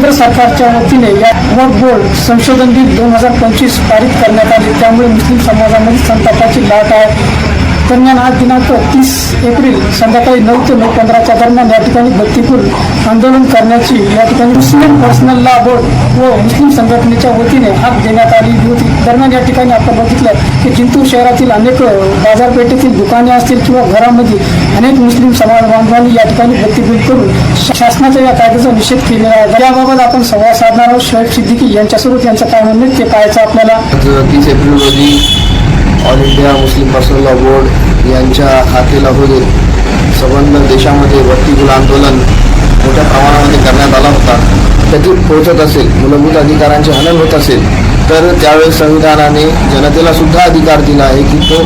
केंद्र सरकारच्या वतीने या वक्फ बोर्ड संशोधन दिन दोन हजार पंचवीस पारित करण्यात आले. त्यामुळे मुस्लिम समाजामध्ये संतापाची लाट आहे. दरम्यान आज दिनांक तीस एप्रिल संध्याकाळी नऊ ते नऊ पंधराच्या दरम्यान या ठिकाणी भक्तीपूर आंदोलन करण्याची या ठिकाणी मुस्लिम पर्सनल लॉ बोर्ड व मुस्लिम संघटनेच्या वतीने हात देण्यात आली होती. दरम्यान या ठिकाणी आपण बघितलं की जिंतूर शहरातील अनेक बाजारपेठेतील दुकाने असतील किंवा घरामध्ये अनेक मुस्लिम समाज बांधवांनी या ठिकाणी भक्तीपूर करून शासनाच्या या कायद्याचा निषेध केलेला आहे. याबाबत आपण संवाद साधणार आहोत. शोएब सिद्दीकी यांच्यासोबत यांचं काय म्हणणे ते पाहायचं आपल्याला. तीस एप्रिल रोजी All India Muslim Personal Law Board यांच्या हाती लागून संबंध देशामध्ये वक्तीकुल आंदोलन मोठ्या प्रमाणामध्ये करण्यात आला होता. त्यातून पोहोचत असेल मूलभूत अधिकारांचे हनन होत असेल तर त्यावेळेस संविधानाने जनतेला सुद्धा अधिकार दिला आहे की तो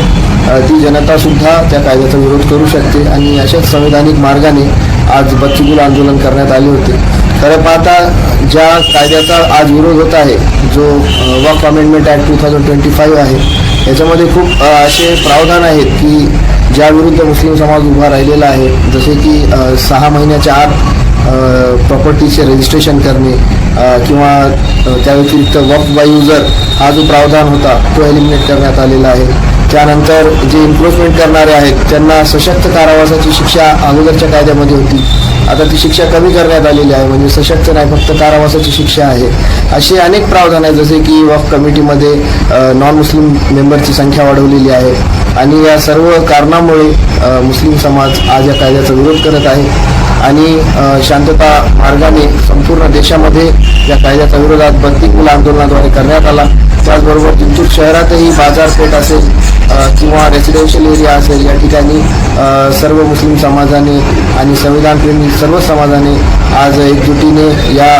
ती जनता सुद्धा त्या कायद्याचा विरोध करू शकते आणि अशाच संविधानिक मार्गाने आज बच्चीकुल आंदोलन करण्यात आले होते. खरं पाहता ज्या कायद्याचा आज विरोध होत आहे जो वक amendment act two thousand twenty five आहे याच्यामध्ये खूप असे प्रावधान आहेत की ज्या विरुद्ध मुस्लिम समाज उभा राहिलेला आहे जसे की सहा महिन्याच्या आत प्रॉपर्टीचे रजिस्ट्रेशन करणे किंवा त्या व्यतिरिक्त वफ बाय युजर हा जो प्रावधान होता तो एलिमिनेट करण्यात आलेला आहे. त्यानंतर जे इन्फोर्समेंट करणारे आहेत त्यांना सशक्त कारावासाची शिक्षा अगोदरच्या कायद्यामध्ये होती. आता ती शिक्षा कमी करण्यात आलेली आहे. म्हणजे सशक्त नाही फक्त कारावासाची शिक्षा आहे. असे अनेक प्रावधान आहेत जसे की वक्फ कमिटीमध्ये नॉन मुस्लिम मेंबरची संख्या वाढवलेली आहे. आणि या सर्व कारणामुळे मुस्लिम समाज आज या कायद्याचा विरोध करत आहे. आणि शांतता मार्गाने संपूर्ण देशामध्ये या कायद्याच्या विरोधात बंदीकुल आंदोलनाद्वारे करण्यात आला. त्याचबरोबर जिंतूर शहरातही बाजारपेठ असेल किंवा रेसिडेन्शियल एरिया असेल या ठिकाणी सर्व मुस्लिम समाजाने आणि संविधानप्रेमी सर्व समाजाने आज एकजुटीने या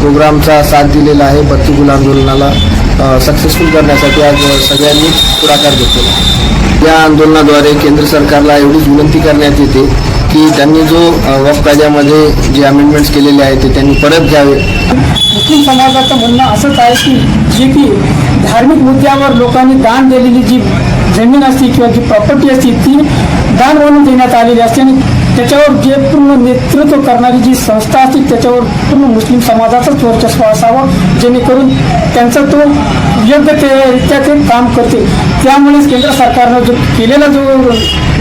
प्रोग्रामचा साथ दिलेला आहे बत्तीकुल आंदोलनाला. सक्सेसफुल करण्यासाठी आज सगळ्यांनी पुढाकार घेतलेला या आंदोलनाद्वारे केंद्र सरकारला एवढीच विनंती करण्यात येते की त्यांनी जो वफ कायद्यामध्ये जे अमेंडमेंट्स केलेले आहेत ते त्यांनी परत घ्यावे. मुस्लिम समाजाचं म्हणणं असंच आहे की जे की धार्मिक मुद्द्यावर लोकांनी दान दिलेली जी जमीन असते किंवा जी प्रॉपर्टी असते ती दान म्हणून देण्यात आलेली असते आणि त्याच्यावर जे पूर्ण नेतृत्व करणारी जी संस्था असते त्याच्यावर पूर्ण मुस्लिम समाजाचाच वर्चस्व असावं जेणेकरून त्यांचा तो योग्य ते रित्या ते काम करते त्यामुळेच केंद्र सरकारनं जो केलेला जो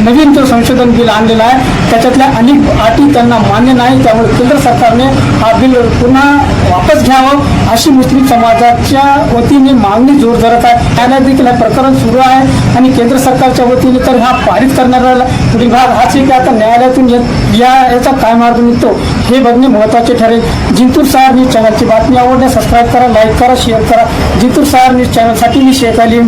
नवीन जो संशोधन बिल आणलेला आहे त्याच्यातल्या अनेक अटी त्यांना मान्य नाही. त्यामुळे केंद्र सरकारने हा बिल पुन्हा वापस घ्यावं अशी मुस्लिम समाजाच्या वतीने मागणी जोर धरत आहे. न्यायालयात देखील हे प्रकरण सुरू आहे आणि केंद्र सरकारच्या वतीने तर हा पारित करणारा पुढील भाग हाच आहे की आता न्यायालयातून या याचा काय मार्ग निघतो हे बघणे महत्त्वाचे ठरेल. जिंतूर सहार न्यूज चॅनलची बातमी आवडणे सबस्क्राईब करा लाईक करा शेअर करा. जिंतूर सहार न्यूज चॅनलसाठी मी शेख अली